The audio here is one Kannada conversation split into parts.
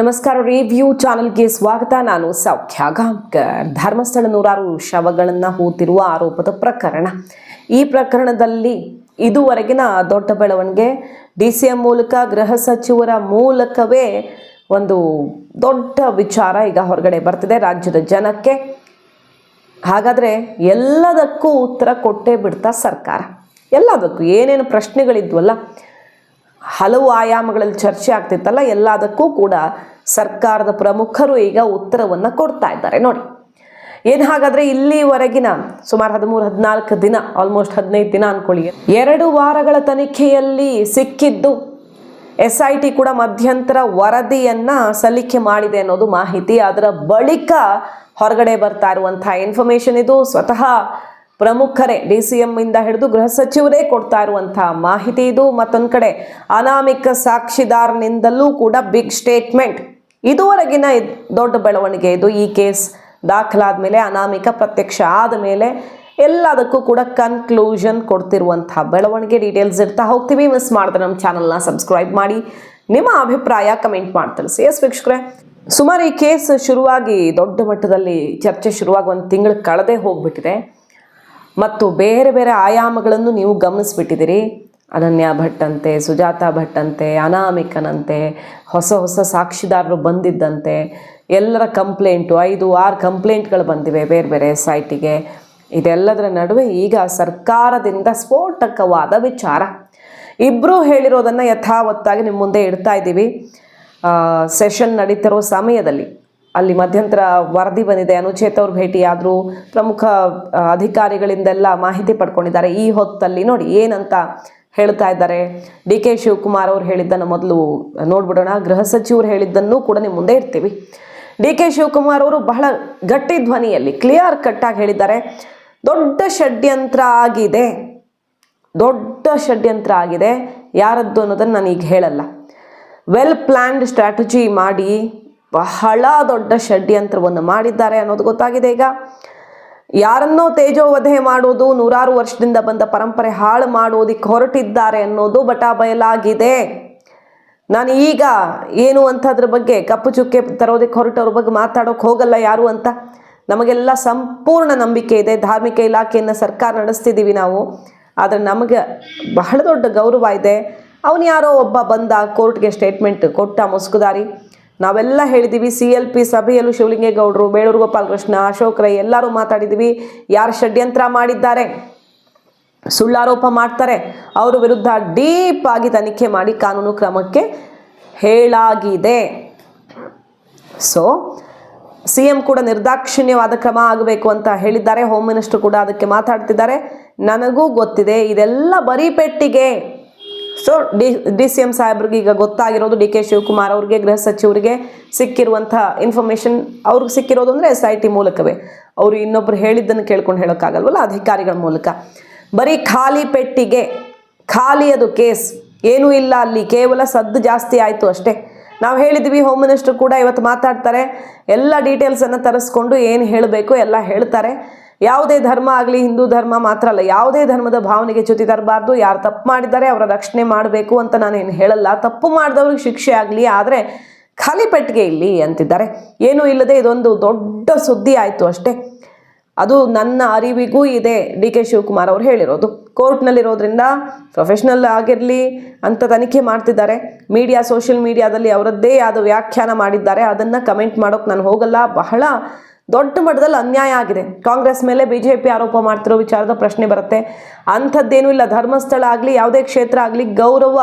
ನಮಸ್ಕಾರ ರಿವ್ಯೂ ಚಾನೆಲ್ಗೆ ಸ್ವಾಗತ. ನಾನು ಸೌಖ್ಯ ಧರ್ಮಸ್ಥಳ ನೂರಾರು ಶವಗಳನ್ನು ಹೂತಿರುವ ಆರೋಪದ ಪ್ರಕರಣ. ಈ ಪ್ರಕರಣದಲ್ಲಿ ಇದುವರೆಗಿನ ದೊಡ್ಡ ಬೆಳವಣಿಗೆ, ಡಿ ಸಿ ಎಂ ಮೂಲಕ ಗೃಹ ಸಚಿವರ ಮೂಲಕವೇ ಒಂದು ದೊಡ್ಡ ವಿಚಾರ ಈಗ ಹೊರಗಡೆ ಬರ್ತಿದೆ ರಾಜ್ಯದ ಜನಕ್ಕೆ. ಹಾಗಾದರೆ ಎಲ್ಲದಕ್ಕೂ ಉತ್ತರ ಕೊಟ್ಟೇ ಬಿಡ್ತಾ ಸರ್ಕಾರ. ಎಲ್ಲದಕ್ಕೂ, ಏನೇನು ಪ್ರಶ್ನೆಗಳಿದ್ವಲ್ಲ, ಹಲವು ಆಯಾಮಗಳಲ್ಲಿ ಚರ್ಚೆ ಆಗ್ತಿತ್ತಲ್ಲ, ಎಲ್ಲದಕ್ಕೂ ಕೂಡ ಸರ್ಕಾರದ ಪ್ರಮುಖರು ಈಗ ಉತ್ತರವನ್ನು ಕೊಡ್ತಾ ಇದ್ದಾರೆ. ನೋಡಿ, ಏನು ಹಾಗಾದರೆ ಇಲ್ಲಿವರೆಗಿನ ಸುಮಾರು ಹದಿಮೂರು, ಹದಿನಾಲ್ಕು ದಿನ ಆಲ್ಮೋಸ್ಟ್ ಹದಿನೈದು ದಿನ ಅನ್ಕೊಳ್ಳಿ. ಎರಡು ವಾರಗಳ ತನಿಖೆಯಲ್ಲಿ ಸಿಕ್ಕಿದ್ದು ಎಸ್ ಐ ಟಿ ಕೂಡ ಮಧ್ಯಂತರ ವರದಿಯನ್ನು ಸಲ್ಲಿಕೆ ಮಾಡಿದೆ ಅನ್ನೋದು ಮಾಹಿತಿ. ಅದರ ಬಳಿಕ ಹೊರಗಡೆ ಬರ್ತಾ ಇರುವಂತಹ ಇನ್ಫಾರ್ಮೇಶನ್ ಇದು. ಸ್ವತಃ ಪ್ರಮುಖರೇ ಡಿ ಸಿ ಎಂ ಇಂದ ಹಿಡಿದು ಗೃಹ ಸಚಿವರೇ ಕೊಡ್ತಾ ಇರುವಂತಹ ಮಾಹಿತಿ ಇದು. ಮತ್ತೊಂದು ಕಡೆ ಅನಾಮಿಕ ಸಾಕ್ಷಿದಾರನಿಂದಲೂ ಕೂಡ ಬಿಗ್ ಸ್ಟೇಟ್ಮೆಂಟ್ ಇದುವರೆಗಿನ ಇದ್- ದೊಡ್ಡ ಬೆಳವಣಿಗೆ ಇದು. ಈ ಕೇಸ್ ದಾಖಲಾದ ಮೇಲೆ, ಅನಾಮಿಕ ಪ್ರತ್ಯಕ್ಷ ಆದ ಮೇಲೆ ಎಲ್ಲದಕ್ಕೂ ಕೂಡ ಕನ್ಕ್ಲೂಷನ್ ಕೊಡ್ತಿರುವಂತಹ ಬೆಳವಣಿಗೆ ಡೀಟೇಲ್ಸ್ ಇರ್ತಾ ಹೋಗ್ತೀವಿ. ಮಿಸ್ ಮಾಡಿದ್ರೆ ನಮ್ಮ ಚಾನಲ್ನ ಸಬ್ಸ್ಕ್ರೈಬ್ ಮಾಡಿ. ನಿಮ್ಮ ಅಭಿಪ್ರಾಯ ಕಮೆಂಟ್ ಮಾಡಿ ತಿಳಿಸಿ. ಎಸ್ ವೀಕ್ಷಕರೇ, ಸುಮಾರು ಈ ಕೇಸ್ ಶುರುವಾಗಿ ದೊಡ್ಡ ಮಟ್ಟದಲ್ಲಿ ಚರ್ಚೆ ಶುರುವಾಗಿ ಒಂದು ತಿಂಗಳು ಕಳೆದೇ ಹೋಗ್ಬಿಟ್ಟಿದೆ. ಮತ್ತು ಬೇರೆ ಬೇರೆ ಆಯಾಮಗಳನ್ನು ನೀವು ಗಮನಿಸ್ಬಿಟ್ಟಿದ್ದೀರಿ. ಅನನ್ಯ ಭಟ್ ಅಂತೆ ಸುಜಾತ ಭಟ್ ಅಂತೆ ಅನಾಮಿಕನಂತೆ, ಹೊಸ ಹೊಸ ಸಾಕ್ಷಿದಾರರು ಬಂದಿದ್ದಂತೆ, ಎಲ್ಲರ ಕಂಪ್ಲೇಂಟು, ಐದು, ಆರು ಕಂಪ್ಲೇಂಟ್ಗಳು ಬಂದಿವೆ ಬೇರೆ ಬೇರೆ ಸೈಟಿಗೆ. ಇದೆಲ್ಲದರ ನಡುವೆ ಈಗ ಸರ್ಕಾರದಿಂದ ಸ್ಫೋಟಕವಾದ ವಿಚಾರ. ಇಬ್ಬರು ಹೇಳಿರೋದನ್ನು ಯಥಾವತ್ತಾಗಿ ನಿಮ್ಮ ಮುಂದೆ ಇಡ್ತಾ ಇದ್ದೀವಿ. ಸೆಷನ್ ನಡೀತಿರೋ ಸಮಯದಲ್ಲಿ. ಅಲ್ಲಿ ಮಧ್ಯಂತರ ವರದಿ ಬಂದಿದೆ. ಅನುಚೇತ್ ಅವ್ರು ಭೇಟಿಯಾದರು. ಪ್ರಮುಖ ಅಧಿಕಾರಿಗಳಿಂದೆಲ್ಲ ಮಾಹಿತಿ ಪಡ್ಕೊಂಡಿದ್ದಾರೆ. ಈ ಹೊತ್ತಲ್ಲಿ ನೋಡಿ ಏನಂತ ಹೇಳ್ತಾ ಇದ್ದಾರೆ. ಡಿ ಕೆ ಶಿವಕುಮಾರ್ ಅವ್ರು ಹೇಳಿದ್ದನ್ನು ಮೊದಲು ನೋಡ್ಬಿಡೋಣ. ಗೃಹ ಸಚಿವರು ಹೇಳಿದ್ದನ್ನು ಕೂಡ ನಿಮ್ಮ ಮುಂದೆ ಇರ್ತೀವಿ. ಡಿ ಕೆ ಶಿವಕುಮಾರ್ ಅವರು ಬಹಳ ಗಟ್ಟಿ ಧ್ವನಿಯಲ್ಲಿ, ಕ್ಲಿಯರ್ ಕಟ್ಟಾಗಿ ಹೇಳಿದ್ದಾರೆ. ದೊಡ್ಡ ಷಡ್ಯಂತ್ರ ಆಗಿದೆ. ದೊಡ್ಡ ಷಡ್ಯಂತ್ರ ಆಗಿದೆ. ಯಾರದ್ದು ಅನ್ನೋದನ್ನು ನಾನು ಈಗ ಹೇಳಲ್ಲ. ವೆಲ್ ಪ್ಲ್ಯಾನ್ಡ್ ಸ್ಟ್ರಾಟಜಿ ಮಾಡಿ ಬಹಳ ದೊಡ್ಡ ಷಡ್ಯಂತ್ರವನ್ನು ಮಾಡಿದ್ದಾರೆ ಅನ್ನೋದು ಗೊತ್ತಾಗಿದೆ ಈಗ. ಯಾರನ್ನೋ ತೇಜೋವಧೆ ಮಾಡೋದು, ನೂರಾರು ವರ್ಷದಿಂದ ಬಂದ ಪರಂಪರೆ ಹಾಳು ಮಾಡೋದಿಕ್ಕೆ ಹೊರಟಿದ್ದಾರೆ ಅನ್ನೋದು ಬಟಾ ಬಯಲಾಗಿದೆ ನಾನು ಈಗ ಏನು ಅಂತ ಅದ್ರ ಬಗ್ಗೆ ಕಪ್ಪು ಚುಕ್ಕೆ ತರೋದಕ್ಕೆ ಹೊರಟವ್ರ ಬಗ್ಗೆ ಮಾತಾಡೋಕೆ ಹೋಗಲ್ಲ ಯಾರು ಅಂತ. ನಮಗೆಲ್ಲ ಸಂಪೂರ್ಣ ನಂಬಿಕೆ ಇದೆ. ಧಾರ್ಮಿಕ ಇಲಾಖೆಯನ್ನು ಸರ್ಕಾರ ನಡೆಸ್ತಿದ್ದೀವಿ ನಾವು. ಆದರೆ ನಮಗೆ ಬಹಳ ದೊಡ್ಡ ಗೌರವ ಇದೆ. ಅವನು ಯಾರೋ ಒಬ್ಬ ಬಂದ ಕೋರ್ಟ್ಗೆ ಸ್ಟೇಟ್ಮೆಂಟ್ ಕೊಟ್ಟ ಮುಸ್ಕುದಾರಿ. ನಾವೆಲ್ಲ ಹೇಳಿದ್ದೀವಿ ಸಿ ಎಲ್ ಪಿ ಸಭೆಯಲ್ಲೂ ಶಿವಲಿಂಗೇಗೌಡರು, ಬೇಳೂರು ಗೋಪಾಲಕೃಷ್ಣ, ಅಶೋಕ್ ರೈ, ಎಲ್ಲರೂ ಮಾತಾಡಿದ್ದೀವಿ ಯಾರು ಷಡ್ಯಂತ್ರ ಮಾಡಿದ್ದಾರೆ? ಸುಳ್ಳಾರೋಪ ಮಾಡ್ತಾರೆ. ಅವರ ವಿರುದ್ಧ ಡೀಪ್ ಆಗಿ ತನಿಖೆ ಮಾಡಿ ಕಾನೂನು ಕ್ರಮಕ್ಕೆ ಹೇಳಾಗಿದೆ. ಸೊ ಸಿ ಎಂ ಕೂಡ ನಿರ್ದಾಕ್ಷಿಣ್ಯವಾದ ಕ್ರಮ ಆಗಬೇಕು ಅಂತ ಹೇಳಿದ್ದಾರೆ. ಹೋಮ್ ಮಿನಿಸ್ಟರ್ ಕೂಡ ಅದಕ್ಕೆ ಮಾತಾಡ್ತಿದ್ದಾರೆ. ನನಗೂ ಗೊತ್ತಿದೆ, ಇದೆಲ್ಲ ಬರೀ ಪೆಟ್ಟಿಗೆ. So D D C M ಸಾಹೇಬ್ರಿಗೆ ಈಗ ಗೊತ್ತಾಗಿರೋದು ಡಿ ಕೆ ಶಿವಕುಮಾರ್ ಅವ್ರಿಗೆ, ಗೃಹ ಸಚಿವರಿಗೆ ಸಿಕ್ಕಿರುವಂತಹ ಇನ್ಫಾರ್ಮೇಶನ್ ಅವ್ರಿಗೆ ಸಿಕ್ಕಿರೋದು ಅಂದರೆ ಎಸ್ ಐ ಟಿ ಮೂಲಕವೇ. ಅವರು ಇನ್ನೊಬ್ರು ಹೇಳಿದ್ದನ್ನು ಕೇಳ್ಕೊಂಡು ಹೇಳೋಕ್ಕಾಗಲ್ವಲ್ಲ? ಅಧಿಕಾರಿಗಳ ಮೂಲಕ. ಬರೀ ಖಾಲಿ ಪೆಟ್ಟಿಗೆ, ಖಾಲಿ ಅದು ಕೇಸ್. ಏನೂ ಇಲ್ಲ ಅಲ್ಲಿ, ಕೇವಲ ಸದ್ದು ಜಾಸ್ತಿ ಆಯಿತು ಅಷ್ಟೇ. ನಾವು ಹೇಳಿದ್ವಿ ಹೋಮ್ ಮಿನಿಸ್ಟರ್ ಕೂಡ ಇವತ್ತು ಮಾತಾಡ್ತಾರೆ. ಎಲ್ಲ ಡೀಟೇಲ್ಸನ್ನು ತರಿಸ್ಕೊಂಡು ಏನು ಹೇಳಬೇಕು ಎಲ್ಲ ಹೇಳ್ತಾರೆ. ಯಾವುದೇ ಧರ್ಮ ಆಗಲಿ, ಹಿಂದೂ ಧರ್ಮ ಮಾತ್ರ ಅಲ್ಲ, ಯಾವುದೇ ಧರ್ಮದ ಭಾವನೆಗೆ ಚ್ಯುತಿ ತರಬಾರ್ದು, ಯಾರು ತಪ್ಪು ಮಾಡಿದ್ದಾರೆ ಅವರ ರಕ್ಷಣೆ ಮಾಡಬೇಕು ಅಂತ ನಾನೇನು ಹೇಳಲ್ಲ. ತಪ್ಪು ಮಾಡಿದವ್ರಿಗೆ ಶಿಕ್ಷೆ ಆಗಲಿ, ಆದರೆ ಖಾಲಿ ಪೆಟ್ಟಿಗೆ ಇಲ್ಲಿ ಅಂತಿದ್ದಾರೆ. ಏನೂ ಇಲ್ಲದೆ ಇದೊಂದು ದೊಡ್ಡ ಸುದ್ದಿ ಆಯಿತು ಅಷ್ಟೇ. ಅದು ನನ್ನ ಅರಿವಿಗೂ ಇದೆ, ಡಿ ಕೆ ಶಿವಕುಮಾರ್ ಅವರು ಹೇಳಿರೋದು. ಕೋರ್ಟ್ನಲ್ಲಿರೋದ್ರಿಂದ ಪ್ರೊಫೆಷ್ನಲ್ ಆಗಿರಲಿ ಅಂತ ತನಿಖೆ ಮಾಡ್ತಿದ್ದಾರೆ. ಮೀಡಿಯಾ, ಸೋಷಿಯಲ್ ಮೀಡಿಯಾದಲ್ಲಿ ಅವರದ್ದೇ ಆದ ವ್ಯಾಖ್ಯಾನ ಮಾಡಿದ್ದಾರೆ. ಅದನ್ನು ಕಮೆಂಟ್ ಮಾಡೋಕೆ ನಾನು ಹೋಗಲ್ಲ. ಬಹಳ ದೊಡ್ಡ ಮಟ್ಟದಲ್ಲಿ ಅನ್ಯಾಯ ಆಗಿದೆ. ಕಾಂಗ್ರೆಸ್ ಮೇಲೆ ಬಿ ಜೆ ಪಿ ಆರೋಪ ಮಾಡ್ತಿರೋ ವಿಚಾರದ ಪ್ರಶ್ನೆ ಬರುತ್ತೆ. ಅಂಥದ್ದೇನೂ ಇಲ್ಲ. ಧರ್ಮಸ್ಥಳ ಆಗಲಿ, ಯಾವುದೇ ಕ್ಷೇತ್ರ ಆಗಲಿ, ಗೌರವ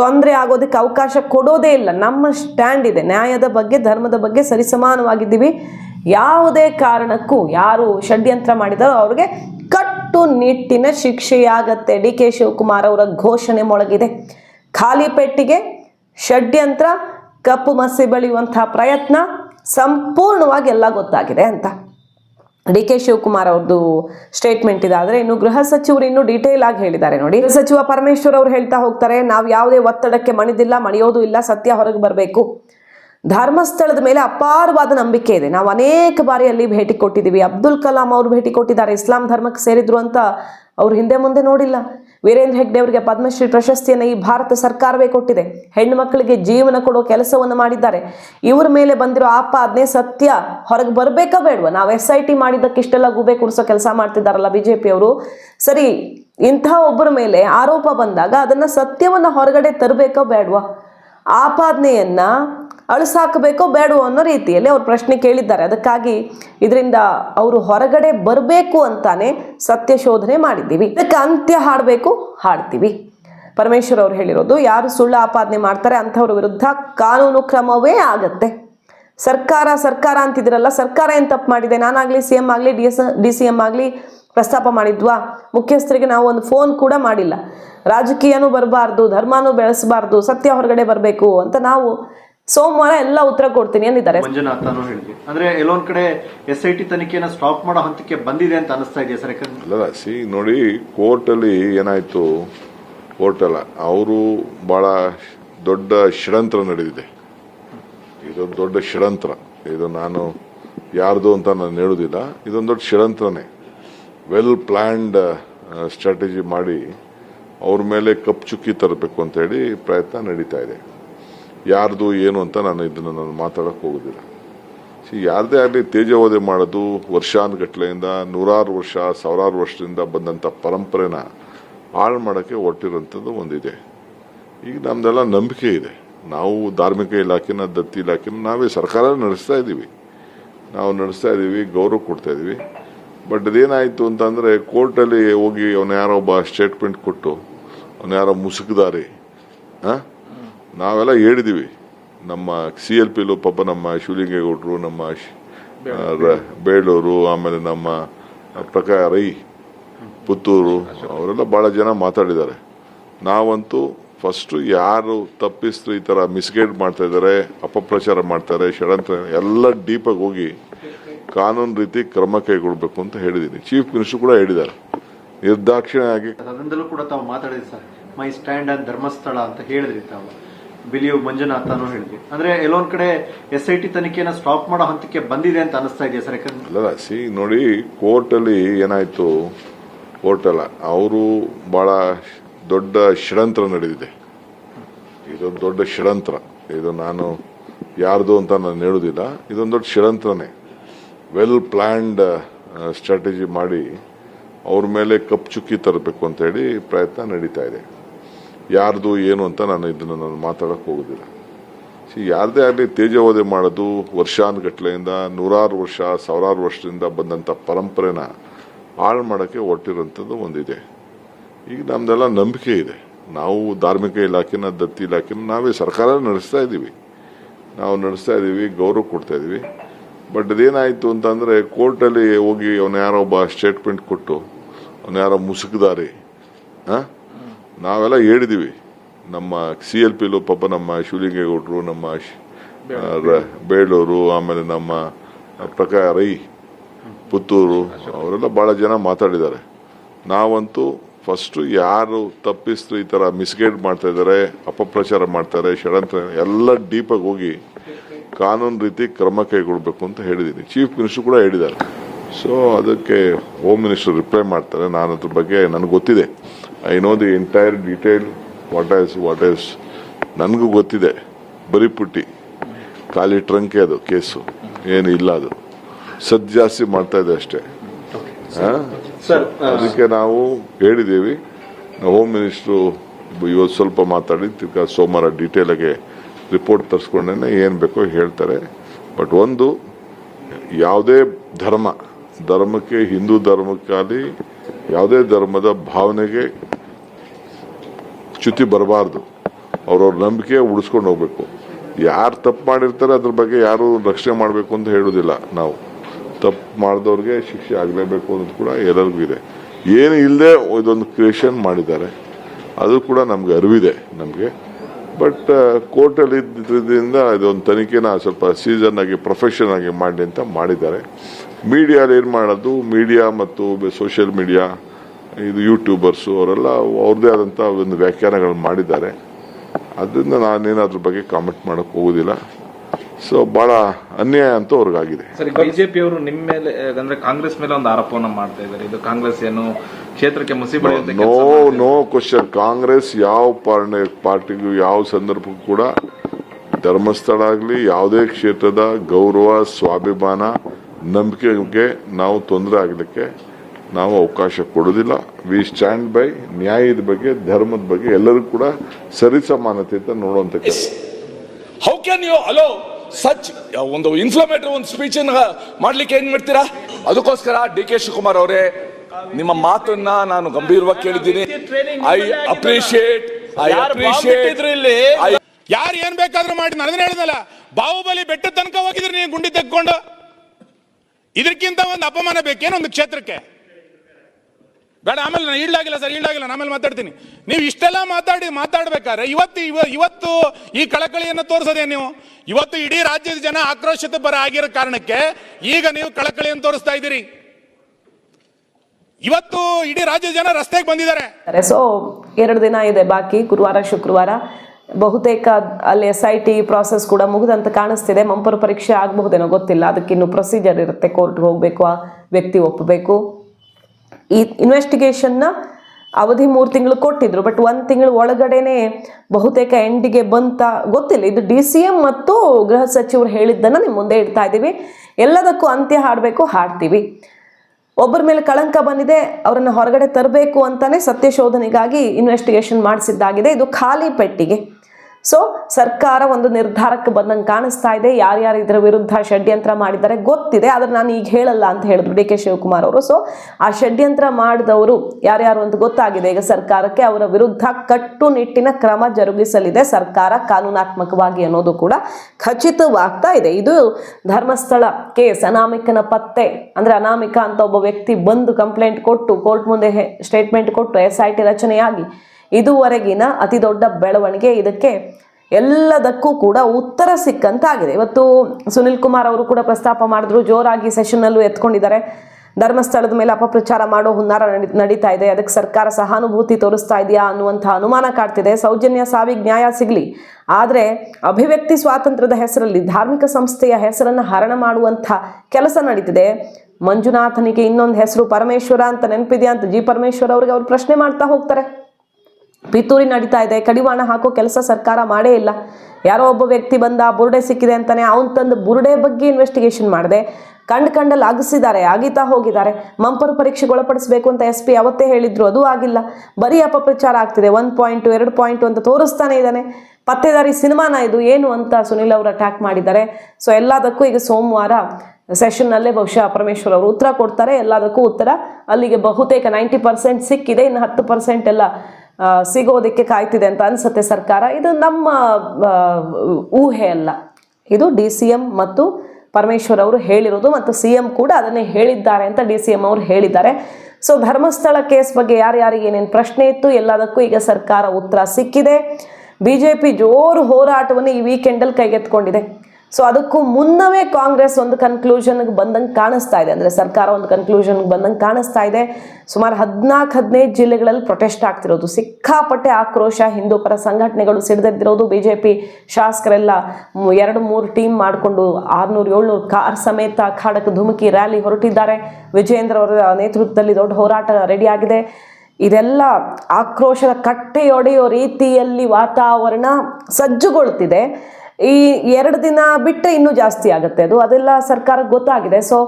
ತೊಂದರೆ ಆಗೋದಕ್ಕೆ ಅವಕಾಶ ಕೊಡೋದೇ ಇಲ್ಲ. ನಮ್ಮ ಸ್ಟ್ಯಾಂಡ್ ಇದೆ. ನ್ಯಾಯದ ಬಗ್ಗೆ, ಧರ್ಮದ ಬಗ್ಗೆ ಸರಿಸಮಾನವಾಗಿದ್ದೀವಿ. ಯಾವುದೇ ಕಾರಣಕ್ಕೂ ಯಾರು ಷಡ್ಯಂತ್ರ ಮಾಡಿದಾರೋ ಅವ್ರಿಗೆ ಕಟ್ಟುನಿಟ್ಟಿನ ಶಿಕ್ಷೆಯಾಗತ್ತೆ. ಡಿ ಕೆ ಶಿವಕುಮಾರ್ ಅವರ ಘೋಷಣೆ ಮೊಳಗಿದೆ. ಖಾಲಿ ಪೆಟ್ಟಿಗೆ, ಷಡ್ಯಂತ್ರ, ಕಪ್ಪು ಮಸಿ ಬಳಿಯುವಂತಹ ಪ್ರಯತ್ನ ಸಂಪೂರ್ಣವಾಗಿ ಎಲ್ಲ ಗೊತ್ತಾಗಿದೆ ಅಂತ. ಡಿ ಕೆ ಶಿವಕುಮಾರ್ ಅವ್ರದ್ದು ಸ್ಟೇಟ್ಮೆಂಟ್ ಇದಾದರೆ ಇನ್ನು ಗೃಹ ಸಚಿವರು ಇನ್ನೂ ಡೀಟೇಲ್ ಆಗಿ ಹೇಳಿದ್ದಾರೆ ನೋಡಿ. ಗೃಹ ಸಚಿವ ಪರಮೇಶ್ವರ್ ಅವರು ಹೇಳ್ತಾ ಹೋಗ್ತಾರೆ, ನಾವು ಯಾವುದೇ ಒತ್ತಡಕ್ಕೆ ಮಣಿದಿಲ್ಲ, ಮಣಿಯೋದು ಇಲ್ಲ, ಸತ್ಯ ಹೊರಗೆ ಬರಬೇಕು. ಧರ್ಮಸ್ಥಳದ ಮೇಲೆ ಅಪಾರವಾದ ನಂಬಿಕೆ ಇದೆ. ನಾವು ಅನೇಕ ಬಾರಿ ಅಲ್ಲಿ ಭೇಟಿ ಕೊಟ್ಟಿದ್ದೀವಿ. ಅಬ್ದುಲ್ ಕಲಾಂ ಅವರು ಭೇಟಿ ಕೊಟ್ಟಿದ್ದಾರೆ. ಇಸ್ಲಾಂ ಧರ್ಮಕ್ಕೆ ಸೇರಿದ್ರು ಅಂತ ಅವ್ರು ಹಿಂದೆ ಮುಂದೆ ನೋಡಿಲ್ಲ. ವೀರೇಂದ್ರ ಹೆಗ್ಡೆ ಅವರಿಗೆ ಪದ್ಮಶ್ರೀ ಪ್ರಶಸ್ತಿಯನ್ನು ಈ ಭಾರತ ಸರ್ಕಾರವೇ ಕೊಟ್ಟಿದೆ. ಹೆಣ್ಣು ಮಕ್ಕಳಿಗೆ ಜೀವನ ಕೊಡೋ ಕೆಲಸವನ್ನು ಮಾಡಿದ್ದಾರೆ. ಇವ್ರ ಮೇಲೆ ಬಂದಿರೋ ಆಪಾದನೆ ಸತ್ಯ ಹೊರಗೆ ಬರಬೇಕಾ ಬೇಡವಾ? ನಾವು ಎಸ್ ಐ ಟಿ ಮಾಡಿದ್ದಕ್ಕಿಷ್ಟೆಲ್ಲ ಗೂಬೆ ಕುಡಿಸೋ ಕೆಲಸ ಮಾಡ್ತಿದ್ದಾರಲ್ಲ ಬಿಜೆಪಿ ಅವರು. ಸರಿ, ಇಂತಹ ಒಬ್ಬರ ಮೇಲೆ ಆರೋಪ ಬಂದಾಗ ಅದನ್ನು ಸತ್ಯವನ್ನು ಹೊರಗಡೆ ತರಬೇಕೋ ಬೇಡವಾ? ಆಪಾದನೆಯನ್ನ ಅಳಿಸಾಕಬೇಕೋ ಬೇಡವೋ ಅನ್ನೋ ರೀತಿಯಲ್ಲಿ ಅವ್ರು ಪ್ರಶ್ನೆ ಕೇಳಿದ್ದಾರೆ. ಅದಕ್ಕಾಗಿ ಇದರಿಂದ ಅವರು ಹೊರಗಡೆ ಬರಬೇಕು ಅಂತಾನೆ ಸತ್ಯ ಶೋಧನೆ ಮಾಡಿದ್ದೀವಿ. ಇದಕ್ಕೆ ಅಂತ್ಯ ಹಾಡಬೇಕು, ಹಾಡ್ತೀವಿ. ಪರಮೇಶ್ವರ್ ಅವರು ಹೇಳಿರೋದು, ಯಾರು ಸುಳ್ಳು ಆಪಾದನೆ ಮಾಡ್ತಾರೆ ಅಂಥವ್ರ ವಿರುದ್ಧ ಕಾನೂನು ಕ್ರಮವೇ ಆಗತ್ತೆ. ಸರ್ಕಾರ ಸರ್ಕಾರ ಅಂತಿದ್ರಲ್ಲ ಸರ್ಕಾರ ಏನು ತಪ್ಪು ಮಾಡಿದೆ? ನಾನಾಗಲಿ ಸಿ ಎಂ ಆಗಲಿ, ಡಿ ಎಸ್ ಆಗಲಿ ಪ್ರಸ್ತಾಪ ಮಾಡಿದ್ವಾ? ಮುಖ್ಯಸ್ಥರಿಗೆ ನಾವು ಒಂದು ಫೋನ್ ಕೂಡ ಮಾಡಿಲ್ಲ. ರಾಜಕೀಯನೂ ಬರಬಾರ್ದು, ಧರ್ಮನೂ ಬೆಳೆಸಬಾರ್ದು, ಸತ್ಯ ಹೊರಗಡೆ ಬರಬೇಕು ಅಂತ ನಾವು ಸೋಮವಾರ ಎಲ್ಲ ಉತ್ತರ ಕೊಡ್ತೀನಿ ಅಂದಿದ್ದಾರೆ. ಮಂಜುನಾಥನು ಹೇಳಿದ್ವಿ ಅಂದ್ರೆ ಎಲ್ಲೊಂದ್ ಕಡೆ ಎಸ್ ಐ ಟಿ ತನಿಖೆನ ಸ್ಟಾಪ್ ಮಾಡೋ ಹಂತಕ್ಕೆ ಬಂದಿದೆ ಅಂತ ಅನಿಸ್ತಾ ಇದೆಯಾ ಸರ್ ಯಾಕಂದ್ರೆ ಅಲ್ಲ ಸಿ ನೋಡಿ ಕೋರ್ಟಲ್ಲಿ ಏನಾಯ್ತು? ಕೋರ್ಟಲ್ಲ ಅವರು ಬಹಳ ದೊಡ್ಡ ಷಡ್ಯಂತ್ರ ನಡೆದಿದೆ. ಇದೊಂದು ದೊಡ್ಡ ಷಡ್ಯಂತ್ರ. ಇದು ನಾನು ಯಾರ್ದು ಅಂತ ನಾನು ಹೇಳುದಿಲ್ಲ. ಇದೊಂದು ದೊಡ್ಡ ಷಡ್ಯಂತ್ರನೇ. ವೆಲ್ ಪ್ಲ್ಯಾಂಡ್ ಸ್ಟ್ರಾಟಜಿ ಮಾಡಿ ಅವ್ರ ಮೇಲೆ ಕಪ್ ಚುಕ್ಕಿ ತರಬೇಕು ಅಂತ ಹೇಳಿ ಪ್ರಯತ್ನ ನಡೀತಾ ಇದೆ. ಯಾರ್ದು ಏನು ಅಂತ ನಾನು ಇದನ್ನು ನಾನು ಮಾತಾಡಕ್ಕೆ ಹೋಗೋದಿಲ್ಲ. ಸಿ ಯಾರದೇ ಆಗಲಿ ತೇಜವಧೆ ಮಾಡೋದು ವರ್ಷಾನುಗಟ್ಲೆಯಿಂದ ನೂರಾರು ವರ್ಷ, ಸಾವಿರಾರು ವರ್ಷದಿಂದ ಬಂದಂಥ ಪರಂಪರೆನ ಹಾಳು ಮಾಡೋಕ್ಕೆ ಹೊಟ್ಟಿರೋಂಥದ್ದು ಒಂದಿದೆ. ಈಗ ನಮ್ದೆಲ್ಲ ನಂಬಿಕೆ ಇದೆ. ನಾವು ಧಾರ್ಮಿಕ ಇಲಾಖೆನ, ದತ್ತಿ ಇಲಾಖೆನ, ನಾವೇ ಸರ್ಕಾರ ನಡೆಸ್ತಾ ಇದ್ದೀವಿ. ನಾವು ನಡೆಸ್ತಾ ಇದ್ದೀವಿ, ಗೌರವ ಕೊಡ್ತಾ ಇದ್ದೀವಿ. ಬಟ್ ಅದೇನಾಯಿತು ಅಂತಂದರೆ ಕೋರ್ಟಲ್ಲಿ ಹೋಗಿ ಅವನ ಯಾರೋ ಒಬ್ಬ ಸ್ಟೇಟ್ಮೆಂಟ್ ಕೊಟ್ಟು, ಅವನ ಯಾರೋ ಮುಸುಕದಾರಿ ಹಾಂ ನಾವೆಲ್ಲ ಹೇಳಿದೀವಿ. ನಮ್ಮ ಸಿ ಎಲ್ ಪಿಲು ಪಾಪ ನಮ್ಮ ಶಿವಲಿಂಗೇಗೌಡರು ನಮ್ಮ ಬೇಳೂರು ಆಮೇಲೆ ನಮ್ಮ ಪ್ರಕಾ ರೈ ಪುತ್ತೂರು ಅವರೆಲ್ಲ ಬಹಳ ಜನ ಮಾತಾಡಿದ್ದಾರೆ. ನಾವಂತೂ ಫಸ್ಟ್ ಯಾರು ತಪ್ಪಿಸ್ತು ಈ ತರ ಮಿಸ್ಗೈಡ್ ಮಾಡ್ತಾ ಇದ್ದಾರೆ ಅಪಪ್ರಚಾರ ಮಾಡ್ತಾರೆ ಷಡಂತ್ರ ಎಲ್ಲ ಡೀಪಾಗಿ ಹೋಗಿ ಕಾನೂನು ರೀತಿ ಕ್ರಮ ಕೈಗೊಳ್ಬೇಕು ಅಂತ ಹೇಳಿದ್ದೀನಿ. ಚೀಫ್ ಮಿನಿಸ್ಟರ್ ಕೂಡ ಹೇಳಿದ್ದಾರೆ. ನಿರ್ದಾಕ್ಷಿಣ್ಯವಾಗಿ ಅದರಿಂದಲೂ ಕೂಡ ತಾವು ಮಾತಾಡಿದ್ರಿ sir. My stand and Dharmasthala ಅಂತ ಹೇಳಿದ್ರಿ ತಾವು. ಬಿಲಿಯು ಮಂಜುನಾಥನು ಹೇಳಿದ್ವಿ. ಅಂದ್ರೆ ಎಲ್ಲೊಂದ್ ಕಡೆ ಎಸ್ ಐ ಟಿ ತನಿಖೆನ ಸ್ಟಾಪ್ ಮಾಡೋ ಹಂತಕ್ಕೆ ಬಂದಿದೆ ಅಂತ ಅನಿಸ್ತಾ ಇದೆಯಾ ಸರ್ ಯಾಕಂದ್ರೆ? ಅಲ್ಲ ಸಿ, ನೋಡಿ ಏನಾಯ್ತು? ಕೋರ್ಟ್ ಅಲ್ಲ ಅವರು ಬಹಳ ದೊಡ್ಡ ಷಡಂತ್ರ ನಡೆದಿದೆ. ಇದೊಂದು ದೊಡ್ಡ ಷಡಂತ್ರ ಇದು ನಾನು ಯಾರ್ದು ಅಂತ ನಾನು ಹೇಳುದಿಲ್ಲ. ಇದೊಂದು ದೊಡ್ಡ ಷಡ್ಯಂತ್ರನೇ. ವೆಲ್ ಪ್ಲ್ಯಾಂಡ್ ಸ್ಟ್ರಾಟಜಿ ಮಾಡಿ ಅವ್ರ ಮೇಲೆ ಕಪ್ ಚುಕ್ಕಿ ತರಬೇಕು ಅಂತ ಹೇಳಿ ಪ್ರಯತ್ನ ನಡೀತಾ ಇದೆ. ಯಾರ್ದು ಏನು ಅಂತ ನಾನು ಇದನ್ನು ನಾನು ಮಾತಾಡಕ್ಕೆ ಹೋಗೋದಿಲ್ಲ. ಸಿ ಯಾರದೇ ಆಗಲಿ ತೇಜವಧೆ ಮಾಡೋದು ವರ್ಷಾನುಗಟ್ಲೆಯಿಂದ ನೂರಾರು ವರ್ಷ, ಸಾವಿರಾರು ವರ್ಷದಿಂದ ಬಂದಂಥ ಪರಂಪರೆನ ಹಾಳು ಮಾಡೋಕ್ಕೆ ಹೊಟ್ಟಿರೋಂಥದ್ದು ಒಂದಿದೆ. ಈಗ ನಮ್ದೆಲ್ಲ ನಂಬಿಕೆ ಇದೆ. ನಾವು ಧಾರ್ಮಿಕ ಇಲಾಖೆನ, ದತ್ತಿ ಇಲಾಖೆನ, ನಾವೇ ಸರ್ಕಾರ ನಡೆಸ್ತಾ ಇದ್ದೀವಿ. ನಾವು ನಡೆಸ್ತಾ ಇದ್ದೀವಿ, ಗೌರವ ಕೊಡ್ತಾ ಇದ್ದೀವಿ. ಬಟ್ ಅದೇನಾಯಿತು ಅಂತಂದರೆ ಕೋರ್ಟಲ್ಲಿ ಹೋಗಿ ಅವನ ಯಾರೋ ಒಬ್ಬ ಸ್ಟೇಟ್ಮೆಂಟ್ ಕೊಟ್ಟು, ಅವನ ಯಾರೋ ಮುಸುಕದಾರಿ, ಹಾಂ? ನಾವೆಲ್ಲ ಹೇಳಿದೀವಿ. ನಮ್ಮ ಸಿ ಎಲ್ ಪಿಲು ಪಾಪ ನಮ್ಮ ಶಿವಲಿಂಗೇಗೌಡರು ನಮ್ಮ ಬೇಳೂರು ಆಮೇಲೆ ನಮ್ಮ ಪ್ರಕಾರ ರೈ ಪುತ್ತೂರು ಅವರೆಲ್ಲ ಬಹಳ ಜನ ಮಾತಾಡಿದ್ದಾರೆ. ನಾವಂತೂ ಫಸ್ಟ್ ಯಾರು ತಪ್ಪಿಸ್ತು ಈ ತರ ಮಿಸ್ಗೈಡ್ ಮಾಡ್ತಾ ಇದ್ದಾರೆ ಅಪಪ್ರಚಾರ ಮಾಡ್ತಾರೆ ಷಡಂತ್ರ ಎಲ್ಲ ಡೀಪಾಗಿ ಹೋಗಿ ಕಾನೂನು ರೀತಿ ಕ್ರಮ ಕೈಗೊಳ್ಬೇಕು ಅಂತ ಹೇಳಿದ್ದೀನಿ. ಚೀಫ್ ಮಿನಿಸ್ಟರ್ ಕೂಡ ಹೇಳಿದ್ದಾರೆ. ಸೊ ಅದಕ್ಕೆ ಹೋಮ್ ಮಿನಿಸ್ಟರ್ ರಿಪ್ಲೈ ಮಾಡ್ತಾರೆ. ನಾನು ಅದ್ರ ಬಗ್ಗೆ ನನಗೆ ಗೊತ್ತಿದೆ. I know the entire detail what was what was ನನಗೂ ಗೊತ್ತಿದೆ ಬರೀ ಪುಟ್ಟಿ. ಖಾಲಿ ಟ್ರಂಕೆ ಅದು ಕೇಸು. ಏನು ಇಲ್ಲ ಅದು. ಸದ್ ಜಾಸ್ತಿ ಮಾಡ್ತಾ ಇದೆ ಅಷ್ಟೇ. ಅದಕ್ಕೆ ನಾವು ಹೇಳಿದ್ದೀವಿ. ಹೋಮ್ ಮಿನಿಸ್ಟ್ರು ಇವತ್ತು ಸ್ವಲ್ಪ ಮಾತಾಡಿ ತಿರ್ಗಾ ಸೋಮವಾರ ಡೀಟೇಲ್ ಆಗಿ ರಿಪೋರ್ಟ್ ತರಿಸ್ಕೊಂಡೇ ಏನು ಬೇಕೋ ಹೇಳ್ತಾರೆ. ಬಟ್ ಒಂದು ಯಾವುದೇ ಧರ್ಮ ಧರ್ಮಕ್ಕೆ ಹಿಂದೂ ಧರ್ಮಕ್ಕಾಗಲಿ ಯಾವುದೇ ಧರ್ಮದ ಭಾವನೆಗೆ ಚ್ಯುತಿ ಬರಬಾರ್ದು. ಅವ್ರವ್ರ ನಂಬಿಕೆ ಉಳಿಸ್ಕೊಂಡು ಹೋಗ್ಬೇಕು. ಯಾರು ತಪ್ಪು ಮಾಡಿರ್ತಾರೆ ಅದ್ರ ಬಗ್ಗೆ ಯಾರು ರಕ್ಷಣೆ ಮಾಡಬೇಕು ಅಂತ ಹೇಳೋದಿಲ್ಲ ನಾವು. ತಪ್ಪು ಮಾಡಿದವ್ರಿಗೆ ಶಿಕ್ಷೆ ಆಗಲೇಬೇಕು ಅನ್ನೋದು ಕೂಡ ಎಲ್ಲರಿಗೂ ಇದೆ. ಏನು ಇಲ್ಲದೆ ಇದೊಂದು ಕ್ರಿಯೇಷನ್ ಮಾಡಿದ್ದಾರೆ. ಅದು ಕೂಡ ನಮಗೆ ಅರಿವಿದೆ ನಮಗೆ. ಬಟ್ ಕೋರ್ಟಲ್ಲಿ ಇದ್ದಿದ್ದರಿಂದ ಇದೊಂದು ತನಿಖೆನ ಸ್ವಲ್ಪ ಸೀಸನ್ ಆಗಿ ಪ್ರೊಫೆಷನ್ ಆಗಿ ಮಾಡಲಿ ಅಂತ ಮಾಡಿದ್ದಾರೆ. ಮೀಡಿಯಾದಲ್ಲಿ ಏನು ಮಾಡೋದು? ಮೀಡಿಯಾ ಮತ್ತು ಸೋಷಿಯಲ್ ಮೀಡಿಯಾ ಇದು ಯೂಟ್ಯೂಬರ್ಸು ಅವರೆಲ್ಲ ಅವ್ರದ್ದೇ ಆದಂಥ ಒಂದು ವ್ಯಾಖ್ಯಾನಗಳನ್ನು ಮಾಡಿದ್ದಾರೆ. ಅದರಿಂದ ನಾನೇನು ಅದ್ರ ಬಗ್ಗೆ ಕಾಮೆಂಟ್ ಮಾಡೋಕ್ಕೆ ಹೋಗೋದಿಲ್ಲ. ಸೊ ಭಾಳ ಅನ್ಯಾಯ ಅಂತ ಅವ್ರಿಗಾಗಿದೆ. ಸರ್ ಬಿಜೆಪಿ ಅವರು ನಿಮ್ಮ ಮೇಲೆ ಅಂದ್ರೆ ಕಾಂಗ್ರೆಸ್ ಮೇಲೆ ಒಂದು ಆರೋಪವನ್ನು ಮಾಡ್ತಾ ಇದ್ದಾರೆ. ಇದು ಕಾಂಗ್ರೆಸ್ ಏನು ಕ್ಷೇತ್ರಕ್ಕೆ ಮುಸಿ ಬಳಿಯುವಂತ ನೋ ನೋ ಕ್ವಶನ್ ಕಾಂಗ್ರೆಸ್ ಯಾವ ಪಾರ್ಟಿ ಪಾರ್ಟಿಗೂ ಯಾವ ಸಂದರ್ಭಕ್ಕೂ ಕೂಡ ಧರ್ಮಸ್ಥಳ ಆಗಲಿ ಯಾವುದೇ ಕ್ಷೇತ್ರದ ಗೌರವ ಸ್ವಾಭಿಮಾನ ನಂಬಿಕೆಗೆ ನಾವು ತೊಂದರೆ ಆಗಲಿಕ್ಕೆ ನಾವು ಅವಕಾಶ ಕೊಡೋದಿಲ್ಲ ವಿ ಸ್ಟ್ಯಾಂಡ್ ಬೈ ನ್ಯಾಯದ ಬಗ್ಗೆ ಧರ್ಮದ ಬಗ್ಗೆ ಎಲ್ಲರೂ ಕೂಡ ಸರಿಸಮಾನತೆಯಿಂದ ನೋಡುವಂತ ಕೆಲಸ. How can you allow such ಒಂದು ಇನ್ಫ್ಲಮೇಟರಿ ಒಂದು ಸ್ಪೀಚ್ ಮಾಡ್ಲಿಕ್ಕೆ ಏನ್ ಮಾಡ್ತೀರಾ? ಅದಕ್ಕೋಸ್ಕರ ಡಿ ಕೆ ಶಿವಕುಮಾರ್ ಅವರೇ ನಿಮ್ಮ ಮಾತನ್ನ ನಾನು ಗಂಭೀರವಾಗಿ ಕೇಳಿದ್ದೀನಿ. ಐ ಅಪ್ರಿಶಿಯೇಟ್ ಐ ಅಪ್ರಿಶಿಯೇಟ್ ಇಲ್ಲಿ? ಯಾರು ಏನ್ ಬೇಕಾದ್ರೂ ಮಾಡಿ ನಾನು ಹೇಳಿದಲ್ಲ. ಬಾಹುಬಲಿ ಬೆಟ್ಟದ ತನಕ ಹೋಗಿದ್ರಿ ನೀವು ಗುಂಡಿ ತೆಕ್ಕೊಂಡು ಇದಕ್ಕಿಂತ ಒಂದು ಅಪಮಾನ ಬೇಕೇನು ಒಂದು ಕ್ಷೇತ್ರಕ್ಕೆ? ಬೇಡ, ಆಮೇಲೆ ನಾನು ಈಡಾಗಿಲ್ಲ ಸರ್ ಈಡಾಗಿಲ್ಲ ನಾನು ಆಮೇಲೆ ಮಾತಾಡ್ತೀನಿ. ನೀವು ಇಷ್ಟೆಲ್ಲ ಮಾತಾಡಿ ಮಾತಾಡ್ಬೇಕಾದ್ರೆ ಇವತ್ತು ಇವ- ಇವತ್ತು ಈ ಕಳಕಳಿಯನ್ನು ತೋರಿಸೋದೇ ನೀವು? ಇವತ್ತು ಇಡೀ ರಾಜ್ಯದ ಜನ ಆಕ್ರೋಶಿತ ಪರ ಆಗಿರೋ ಕಾರಣಕ್ಕೆ ಈಗ ನೀವು ಕಳಕಳಿಯನ್ನು ತೋರಿಸ್ತಾ ಇದ್ದೀರಿ. ಇವತ್ತು ಇಡೀ ರಾಜ್ಯದ ಜನ ರಸ್ತೆಗೆ ಬಂದಿದ್ದಾರೆ. ಸೊ ಎರಡು ದಿನ ಇದೆ ಬಾಕಿ, ಗುರುವಾರ, ಶುಕ್ರವಾರ. ಬಹುತೇಕ ಅಲ್ಲಿ ಎಸ್ ಐ ಟಿ ಪ್ರಾಸೆಸ್ ಕೂಡ ಮುಗಿದಂತ ಕಾಣಿಸ್ತಿದೆ. ಮಂಪರು ಪರೀಕ್ಷೆ ಆಗಬಹುದೇನೋ ಗೊತ್ತಿಲ್ಲ. ಅದಕ್ಕಿನ್ನು ಪ್ರೊಸೀಜರ್ ಇರುತ್ತೆ. ಕೋರ್ಟ್ಗೆ ಹೋಗಬೇಕು, ಆ ವ್ಯಕ್ತಿ ಒಪ್ಪಬೇಕು. ಈ ಇನ್ವೆಸ್ಟಿಗೇಷನ್ನ ಅವಧಿ ಮೂರು ತಿಂಗಳು ಕೊಟ್ಟಿದ್ರು. ಬಟ್ ಒಂದು ತಿಂಗಳು ಒಳಗಡೆನೆ ಬಹುತೇಕ ಎಂಡಿಗೆ ಬಂತ ಗೊತ್ತಿಲ್ಲ. ಇದು ಡಿ ಸಿ ಎಂ ಮತ್ತು ಗೃಹ ಸಚಿವರು ಹೇಳಿದ್ದನ್ನು ನಿಮ್ಮ ಮುಂದೆ ಇಡ್ತಾ ಇದ್ದೀವಿ. ಎಲ್ಲದಕ್ಕೂ ಅಂತ್ಯ ಹಾಡಬೇಕು, ಹಾಡ್ತೀವಿ. ಒಬ್ಬರ ಮೇಲೆ ಕಳಂಕ ಬಂದಿದೆ, ಅವರನ್ನು ಹೊರಗಡೆ ತರಬೇಕು ಅಂತಾನೆ ಸತ್ಯಶೋಧನೆಗಾಗಿ ಇನ್ವೆಸ್ಟಿಗೇಷನ್ ಮಾಡಿಸಿದ್ದಾಗಿದೆ. ಇದು ಖಾಲಿ ಪೆಟ್ಟಿಗೆ. ಸೊ ಸರ್ಕಾರ ಒಂದು ನಿರ್ಧಾರಕ್ಕೆ ಬಂದಂಗೆ ಕಾಣಿಸ್ತಾ ಇದೆ. ಯಾರ್ಯಾರು ಇದರ ವಿರುದ್ಧ ಷಡ್ಯಂತ್ರ ಮಾಡಿದ್ದಾರೆ ಗೊತ್ತಿದೆ, ಆದರೆ ನಾನು ಈಗ ಹೇಳಲ್ಲ ಅಂತ ಹೇಳಿದ್ರು ಡಿ ಕೆ ಶಿವಕುಮಾರ್ ಅವರು. ಸೊ ಆ ಷಡ್ಯಂತ್ರ ಮಾಡಿದವರು ಯಾರ್ಯಾರು ಅಂತ ಗೊತ್ತಾಗಿದೆ. ಈಗ ಸರ್ಕಾರಕ್ಕೆ ಅವರ ವಿರುದ್ಧ ಕಟ್ಟುನಿಟ್ಟಿನ ಕ್ರಮ ಜರುಗಿಸಲಿದೆ. ಸರ್ಕಾರ ಕಾನೂನಾತ್ಮಕವಾಗಿ ಅನ್ನೋದು ಕೂಡ ಖಚಿತವಾಗ್ತಾ ಇದೆ. ಇದು ಧರ್ಮಸ್ಥಳ ಕೇಸ್. ಅನಾಮಿಕನ ಪತ್ತೆ, ಅಂದ್ರೆ ಅನಾಮಿಕ ಅಂತ ಒಬ್ಬ ವ್ಯಕ್ತಿ ಬಂದು ಕಂಪ್ಲೇಂಟ್ ಕೊಟ್ಟು, ಕೋರ್ಟ್ ಮುಂದೆ ಸ್ಟೇಟ್ಮೆಂಟ್ ಕೊಟ್ಟು, ಎಸ್ ಐ ಟಿ ರಚನೆಯಾಗಿ ಇದುವರೆಗಿನ ಅತಿ ದೊಡ್ಡ ಬೆಳವಣಿಗೆ ಇದಕ್ಕೆ ಎಲ್ಲದಕ್ಕೂ ಕೂಡ ಉತ್ತರ ಸಿಕ್ಕಂತಾಗಿದೆ. ಇವತ್ತು ಸುನಿಲ್ ಕುಮಾರ್ ಅವರು ಕೂಡ ಪ್ರಸ್ತಾಪ ಮಾಡಿದ್ರು, ಜೋರಾಗಿ ಸೆಷನ್ನಲ್ಲೂ ಎತ್ಕೊಂಡಿದ್ದಾರೆ. ಧರ್ಮಸ್ಥಳದ ಮೇಲೆ ಅಪಪ್ರಚಾರ ಮಾಡೋ ಹುನ್ನಾರ ನಡಿ, ನಡೀತಾ ಇದೆ. ಅದಕ್ಕೆ ಸರ್ಕಾರ ಸಹಾನುಭೂತಿ ತೋರಿಸ್ತಾ ಇದೆಯಾ ಅನ್ನುವಂಥ ಅನುಮಾನ ಕಾಡ್ತಿದೆ. ಸೌಜನ್ಯ ಸಾವಿಗೆ ನ್ಯಾಯ ಸಿಗಲಿ. ಆದರೆ ಅಭಿವ್ಯಕ್ತಿ ಸ್ವಾತಂತ್ರ್ಯದ ಹೆಸರಲ್ಲಿ ಧಾರ್ಮಿಕ ಸಂಸ್ಥೆಯ ಹೆಸರನ್ನು ಹರಣ ಮಾಡುವಂಥ ಕೆಲಸ ನಡೀತಿದೆ. ಮಂಜುನಾಥನಿಗೆ ಇನ್ನೊಂದು ಹೆಸರು ಪರಮೇಶ್ವರ ಅಂತ ನೆನಪಿದೆಯಾ ಅಂತ ಜಿ ಪರಮೇಶ್ವರ್ ಅವ್ರಿಗೆ ಅವ್ರು ಪ್ರಶ್ನೆ ಮಾಡ್ತಾ ಹೋಗ್ತಾರೆ. ಪಿತೂರಿ ನಡೀತಾ ಇದೆ. ಕಡಿವಾಣ ಹಾಕೋ ಕೆಲಸ ಸರ್ಕಾರ ಮಾಡೇ ಇಲ್ಲ. ಯಾರೋ ಒಬ್ಬ ವ್ಯಕ್ತಿ ಬಂದ ಬುರುಡೆ ಸಿಕ್ಕಿದೆ ಅಂತಾನೆ ಅವನ್ ತಂದು ಬುರುಡೆ ಬಗ್ಗೆ ಇನ್ವೆಸ್ಟಿಗೇಷನ್ ಮಾಡಿದೆ. ಕಂಡು ಕಂಡಲ್ಲಿ ಅಗಸಿದ್ದಾರೆ ಆಗಿತಾ ಹೋಗಿದ್ದಾರೆ. ಮಂಪರು ಪರೀಕ್ಷೆಗೆ ಒಳಪಡಿಸಬೇಕು ಅಂತ ಎಸ್ ಪಿ ಅವತ್ತೇ ಹೇಳಿದ್ರು, ಅದು ಆಗಿಲ್ಲ. ಬರೀ ಅಪಪ್ರಚಾರ ಆಗ್ತಿದೆ. ಒಂದು ಪಾಯಿಂಟು, ಎರಡು ಪಾಯಿಂಟು ಅಂತ ತೋರಿಸ್ತಾನೆ ಇದ್ದಾನೆ. ಪತ್ತೆದಾರಿ ಸಿನಿಮಾನ ಇದು, ಏನು ಅಂತ ಸುನಿಲ್ ಅವರು ಅಟ್ಯಾಕ್ ಮಾಡಿದ್ದಾರೆ. ಸೊ ಎಲ್ಲದಕ್ಕೂ ಈಗ ಸೋಮವಾರ ಸೆಷನ್ನಲ್ಲೇ ಬಹುಶಃ ಪರಮೇಶ್ವರ್ ಅವರು ಉತ್ತರ ಕೊಡ್ತಾರೆ. ಎಲ್ಲದಕ್ಕೂ ಉತ್ತರ. ಅಲ್ಲಿಗೆ ಬಹುತೇಕ ನೈಂಟಿ ಪರ್ಸೆಂಟ್ ಸಿಕ್ಕಿದೆ. ಇನ್ನು ಹತ್ತು ಪರ್ಸೆಂಟ್ ಎಲ್ಲ ಸಿಗೋದಕ್ಕೆ ಕಾಯ್ತಿದೆ ಅಂತ ಅನಿಸುತ್ತೆ ಸರ್ಕಾರ. ಇದು ನಮ್ಮ ಊಹೆ ಅಲ್ಲ. ಇದು ಡಿ ಸಿ ಎಂ ಮತ್ತು ಪರಮೇಶ್ವರ್ ಅವರು ಹೇಳಿರೋದು ಮತ್ತು ಸಿ ಎಂ ಕೂಡ ಅದನ್ನೇ ಹೇಳಿದ್ದಾರೆ ಅಂತ ಡಿ ಸಿ ಎಂ ಅವರು ಹೇಳಿದ್ದಾರೆ. ಸೊ ಧರ್ಮಸ್ಥಳ ಕೇಸ್ ಬಗ್ಗೆ ಯಾರ್ಯಾರಿಗೆ ಏನೇನು ಪ್ರಶ್ನೆ ಇತ್ತು ಎಲ್ಲದಕ್ಕೂ ಈಗ ಸರ್ಕಾರ ಉತ್ತರ ಸಿಕ್ಕಿದೆ. ಬಿ ಜೆ ಪಿ ಜೋರು ಹೋರಾಟವನ್ನು ಈ ವೀಕೆಂಡಲ್ಲಿ ಕೈಗೆತ್ಕೊಂಡಿದೆ ಸೊ ಅದಕ್ಕೂ ಮುನ್ನವೇ ಕಾಂಗ್ರೆಸ್ ಒಂದು ಕನ್ಕ್ಲೂಷನ್ಗೆ ಬಂದಂಗೆ ಕಾಣಿಸ್ತಾ ಇದೆ. ಅಂದರೆ ಸರ್ಕಾರ ಒಂದು ಕನ್ಕ್ಲೂಷನ್ಗೆ ಬಂದಂಗೆ ಕಾಣಿಸ್ತಾ ಇದೆ. ಸುಮಾರು ಹದಿನಾಲ್ಕು, ಹದಿನೈದು ಜಿಲ್ಲೆಗಳಲ್ಲಿ ಪ್ರೊಟೆಸ್ಟ್ ಆಗ್ತಿರೋದು. ಸಿಕ್ಕಾಪಟ್ಟೆ ಆಕ್ರೋಶ, ಹಿಂದೂ ಪರ ಸಂಘಟನೆಗಳು ಸಿಡಿದೆದ್ದಿರೋದು. ಬಿ ಜೆ ಪಿ ಶಾಸಕರೆಲ್ಲ ಎರಡು, ಮೂರು ಟೀಮ್ ಮಾಡಿಕೊಂಡು ಆರುನೂರು, ಏಳ್ನೂರು ಕಾರ್ ಸಮೇತ ಅಖಾಡಕ್ಕೆ ಧುಮುಕಿ ರ್ಯಾಲಿ ಹೊರಟಿದ್ದಾರೆ. ವಿಜಯೇಂದ್ರ ಅವರ ನೇತೃತ್ವದಲ್ಲಿ ದೊಡ್ಡ ಹೋರಾಟ ರೆಡಿ ಆಗಿದೆ. ಇದೆಲ್ಲ ಆಕ್ರೋಶದ ಕಟ್ಟೆಯೊಡೆಯೋ ರೀತಿಯಲ್ಲಿ ವಾತಾವರಣ ಸಜ್ಜುಗೊಳ್ತಿದೆ. ಈ ಎರಡು ದಿನ ಬಿಟ್ಟರೆ ಇನ್ನೂ ಜಾಸ್ತಿ ಆಗುತ್ತೆ. ಅದು ಅದೆಲ್ಲ ಸರ್ಕಾರಕ್ಕೆ ಗೊತ್ತಾಗಿದೆ. ಸೊ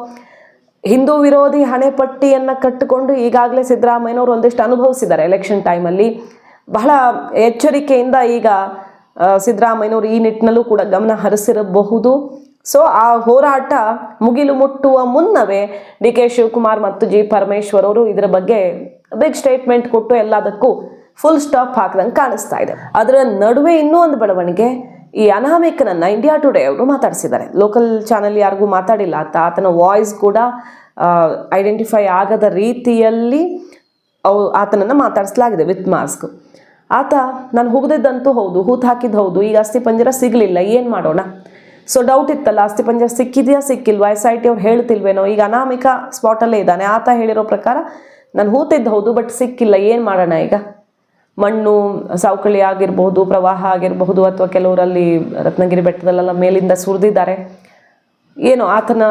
ಹಿಂದೂ ವಿರೋಧಿ ಹಣೆಪಟ್ಟಿಯನ್ನು ಕಟ್ಟಿಕೊಂಡು ಈಗಾಗಲೇ ಸಿದ್ದರಾಮಯ್ಯನವರು ಒಂದಿಷ್ಟು ಅನುಭವಿಸಿದ್ದಾರೆ ಎಲೆಕ್ಷನ್ ಟೈಮಲ್ಲಿ ಬಹಳ ಎಚ್ಚರಿಕೆಯಿಂದ ಈಗ ಸಿದ್ದರಾಮಯ್ಯನವರು ಈ ನಿಟ್ಟಿನಲ್ಲೂ ಕೂಡ ಗಮನ ಹರಿಸಿರಬಹುದು. ಸೊ ಆ ಹೋರಾಟ ಮುಗಿಲು ಮುಟ್ಟುವ ಮುನ್ನವೇ ಡಿ ಕೆ ಶಿವಕುಮಾರ್ ಮತ್ತು ಜಿ ಪರಮೇಶ್ವರ್ ಅವರು ಇದರ ಬಗ್ಗೆ ಬಿಗ್ ಸ್ಟೇಟ್ಮೆಂಟ್ ಕೊಟ್ಟು ಎಲ್ಲದಕ್ಕೂ ಫುಲ್ ಸ್ಟಾಪ್ ಹಾಕಿದಂಗೆ ಕಾಣಿಸ್ತಾ ಇದೆ. ಅದರ ನಡುವೆ ಇನ್ನೂ ಒಂದು ಬೆಳವಣಿಗೆ. ಈ ಅನಾಮಿಕನನ್ನ ಇಂಡಿಯಾ ಟುಡೇ ಅವರು ಮಾತಾಡಿಸಿದ್ದಾರೆ. ಲೋಕಲ್ ಚಾನೆಲ್ ಯಾರಿಗೂ ಮಾತಾಡಿಲ್ಲ ಅಂತ ಆತನ ವಾಯ್ಸ್ ಕೂಡ ಐಡೆಂಟಿಫೈ ಆಗದ ರೀತಿಯಲ್ಲಿ ಅವು ಆತನನ್ನು ಮಾತಾಡಿಸಲಾಗಿದೆ ವಿತ್ ಮಾಸ್ಕ್ ಆತ, ನಾನು ಹುಗಿದಿದ್ದಂತೂ ಹೌದು, ಹೂತು ಹಾಕಿದ್ದು ಹೌದು, ಈಗ ಅಸ್ಥಿ ಪಂಜರ ಸಿಗಲಿಲ್ಲ, ಏನು ಮಾಡೋಣ? ಸೊ ಡೌಟ್ ಇತ್ತಲ್ಲ, ಅಸ್ಥಿ ಪಂಜರ ಸಿಕ್ಕಿದೆಯಾ, ಸಿಕ್ಕಿಲ್ವಾ? ಎಸ್ ಐ ಟಿ ಅವ್ರು ಹೇಳ್ತಿಲ್ವೇನೋ? ಈಗ ಅನಾಮಿಕ ಸ್ಪಾಟಲ್ಲೇ ಇದ್ದಾನೆ. ಆತ ಹೇಳಿರೋ ಪ್ರಕಾರ, ನಾನು ಹೂತಿದ್ದು ಹೌದು ಬಟ್ ಸಿಕ್ಕಿಲ್ಲ, ಏನು ಮಾಡೋಣ ಈಗ? ಮಣ್ಣು ಸವಕಳಿ ಆಗಿರಬಹುದು ಪ್ರವಾಹ ಆಗಿರಬಹುದು ಅಥವಾ ಕೆಲವರಲ್ಲಿ ರತ್ನಗಿರಿ ಬೆಟ್ಟದಲ್ಲೆಲ್ಲ ಮೇಲಿಂದ ಸುರಿದಿದ್ದಾರೆ. ಏನು ಆತನ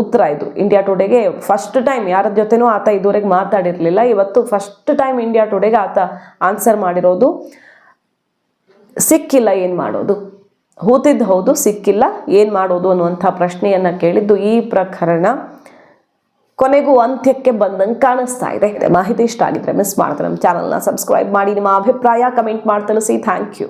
ಉತ್ತರ ಇದು. ಇಂಡಿಯಾ ಟುಡೇಗೆ ಫಸ್ಟ್ ಟೈಮ್ ಯಾರ ಜೊತೆನೂ ಆತ ಇದುವರೆಗೆ ಮಾತಾಡಿರಲಿಲ್ಲ. ಇವತ್ತು ಫಸ್ಟ್ ಟೈಮ್ ಇಂಡಿಯಾ ಟುಡೇಗೆ ಆತ ಆನ್ಸರ್ ಮಾಡಿರೋದು, ಸಿಕ್ಕಿಲ್ಲ ಏನು ಮಾಡೋದು? ಹೂತಿದ್ದು ಹೌದು, ಸಿಕ್ಕಿಲ್ಲ, ಏನು ಮಾಡೋದು ಅನ್ನುವಂಥ ಪ್ರಶ್ನೆಯನ್ನು ಕೇಳಿದ್ದು ಈ ಪ್ರಕರಣ. ಕೊನೆಗೂ ಅಂತ್ಯಕ್ಕೆ ಬಂದಂಗೆ ಕಾಣಿಸ್ತಾ ಇದೆ. ಮಾಹಿತಿ ಇಷ್ಟ ಆಗಿದ್ರೆ ಮಿಸ್ ಮಾಡ್ತಾರೆ ನಮ್ಮ ಚಾನಲ್ನ ಸಬ್ಸ್ಕ್ರೈಬ್ ಮಾಡಿ. ನಿಮ್ಮ ಅಭಿಪ್ರಾಯ ಕಮೆಂಟ್ ಮಾಡಿ ತಿಳಿಸಿ. Thank you